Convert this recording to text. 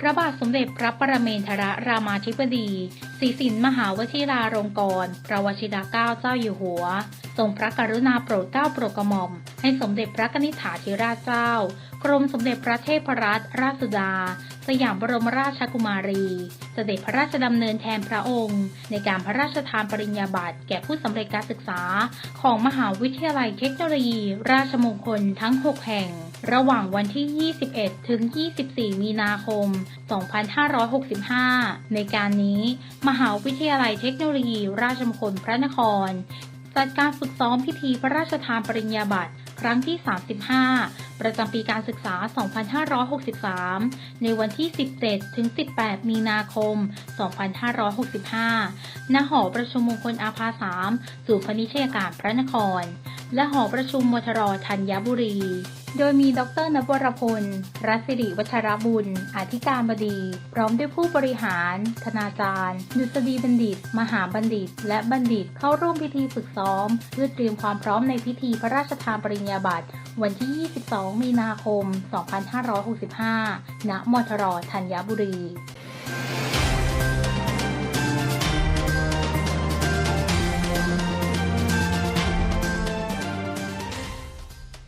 พระบาทสมเด็จพระประเมนทรรามาธิบดีศรีสินมหาวชิราลงกรณ์พระวชิรเกล้าเจ้าอยู่หัว ทรงพระกรุณาโปรดเกล้าโปรดกระหม่อม ให้สมเด็จพระกนิษฐาธิราชเจ้า กรมสมเด็จพระเทพรัตนราชสุดา สยามบรมราชกุมารี เสด็จพระราชดำเนินแทนพระองค์ ในการพระราชทานปริญญาบัตรแก่ผู้สำเร็จการศึกษา ของมหาวิทยาลัยเทคโนโลยี ราชมงคลทั้ง 6 แห่ง ระหว่างวันที่ 21 ถึง 24 มีนาคม 2565 ในการนี้ มหาวิทยาลัยเทคโนโลยี ราชมงคลพระนคร จัดการฝึกซ้อมพิธีพระราชทานปริญญาบัตรครั้งที่ 35 ประจำปีการศึกษา 2563 ในวันที่ 17 ถึง 18 มีนาคม 2565 ณ หอประชุมมงคลอาภาสามศูนย์พนิชยการพระนคร และหอประชุมมทรธัญบุรี โดยมีดรนวรพล รัศริวัชรบุญ อธิการบดี พร้อมด้วยผู้บริหารคณาจารย์ดุษฎีบัณฑิต มหาบัณฑิต และบัณฑิตเข้าร่วมพิธีฝึกซ้อม เพื่อเตรียมความพร้อมในพิธีพระราชทานปริญญาบัตรวันที่ 22 มีนาคม 2565 ณ มทรธัญบุรี